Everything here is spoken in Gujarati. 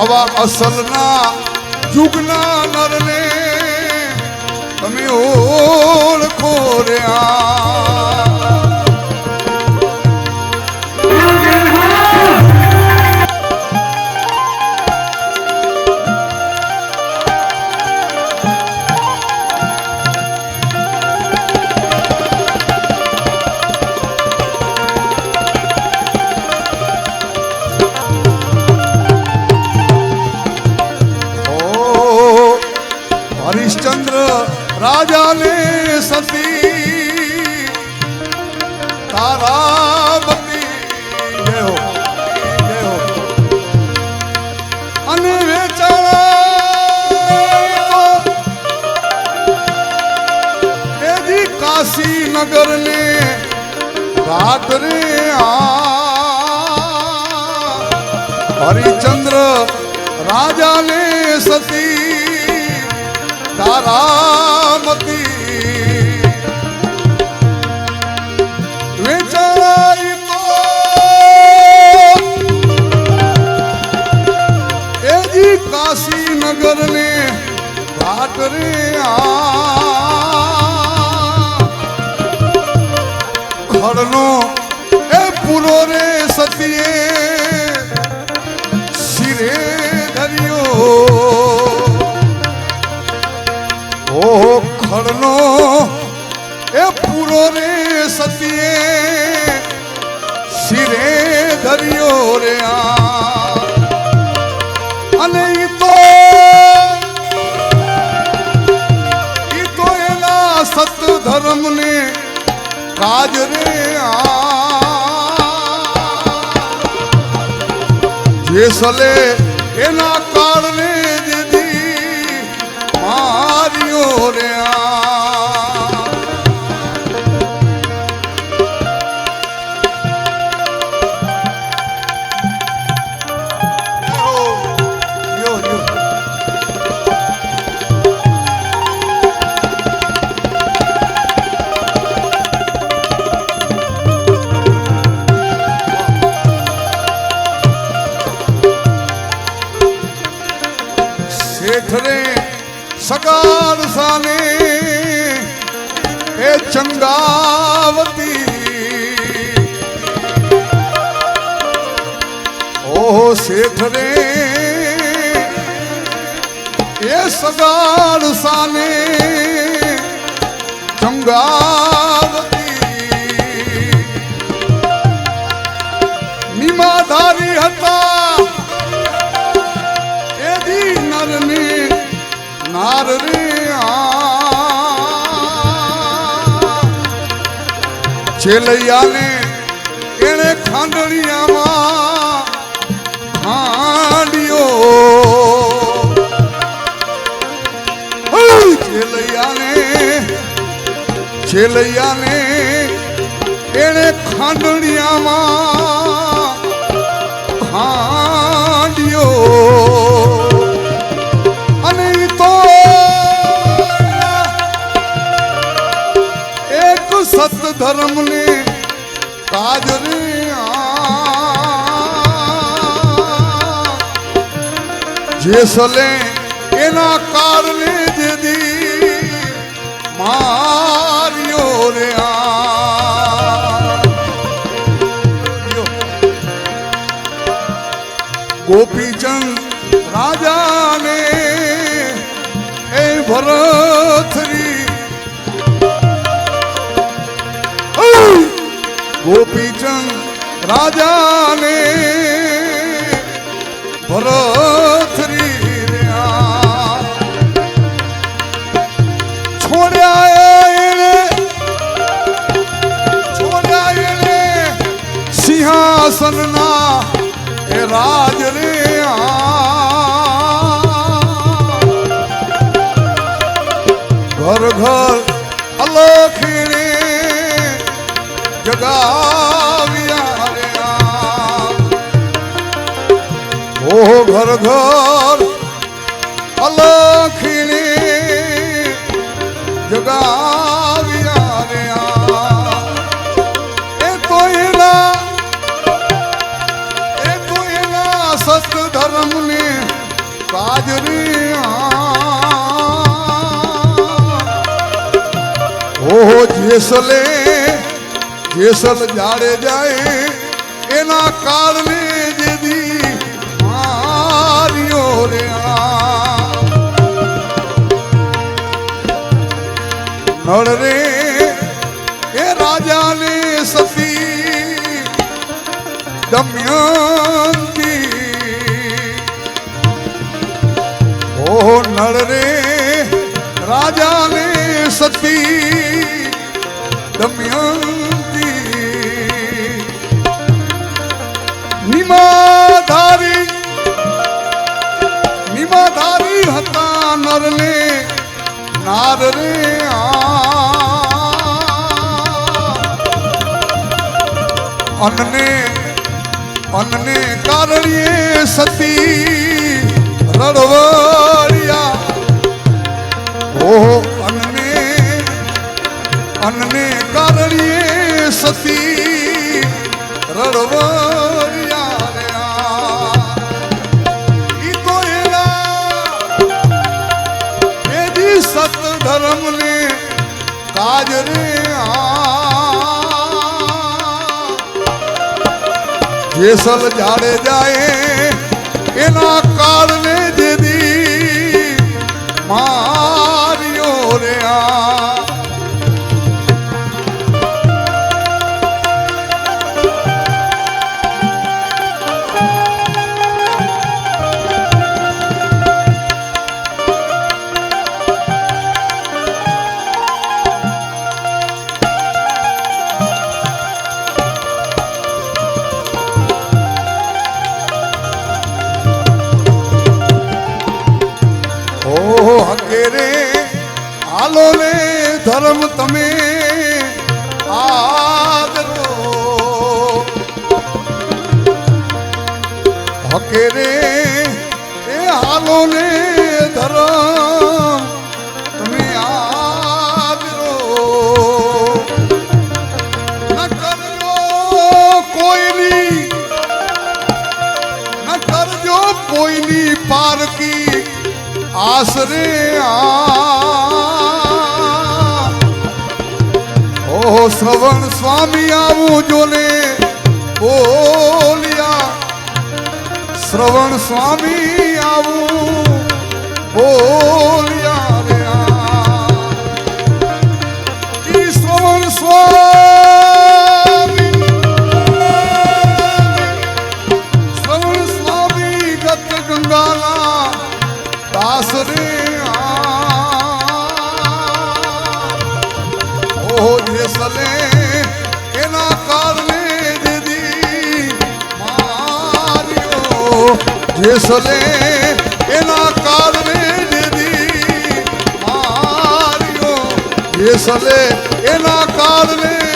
આવા અસલના જુગના નરને તમે ઓળખો રે હરિશ્ચંદ્ર રાજાને સતી તારામતી જય હો જય હો અને વેચાણા કાશી નગર ને રાત્રે હરિચંદ્ર રાજાને સતી તારામતી વેચાઈ તો એજી કાશી નગર ને ઘાટ રે ખડનો એ પૂરો રે ધર્યો ઓ ખડનો એ પૂરો રે સતીએ. શિરે ધર્યો રે આ. અને ઈ તો ઈ તો એના સત ધર્મને કાજ રે આ. જેસલે એના કારણે દીદી માર્યો રે આ. સગાર સાને એ ચંગાવતી. ઓહો શેઠ રે એ સગાર સાને છેલૈયાને એણે ખાંડણિયામાં ખાંડ્યો. છેલૈયાને છેલૈયાને એણે ખાંડણિયામાં ધર્મને કાજ રે જે સલે એના કારણે જેદી માર્યો રે ગોપીચંદ રાજાને એ ભરથરી ગોપીચંદ રાજાને રહ્યા. છોડ્યા એને છોડ્યા એણે સિંહાસનના એ રાજ રે. ઘર ઘર અલખીણે જગાવ્યા રે આ. ઓહો, ઘર ઘર અલખીણી જગાવ્યા રે. એ તો એના, એ તો એના સત ધર્મને કાજરી ઓહો, જેસલે જેસલ જાડે જાય, એના કારણે જેદી માર્યો રે. નળ રે, એ રાજાને સતી દમયંતી ઓહો, નળ રે, રાજાને સતી દમયંતી નાર રે અન્ને અન્ને કારણીએ સતી રડવડિયા. ઓહો અન્ને અન્ને કારણીએ સતી રડવડિયા. કાજ રે જેસલ જાડે જાય એના કારણે જેદી ધર્મ તમે આદરો હકે રે એ હાલો ને ધર્મ તમે આદરો ન કરજો કોઈની, ન કરજો કોઈની પારકી આશરે. શ્રવણ સ્વામી આવું જોને. બોલિયા શ્રવણ સ્વામી આવું. બોલ્યા. જેસલે એના કારણે દીદી માર્યો જેસલે એના કારણે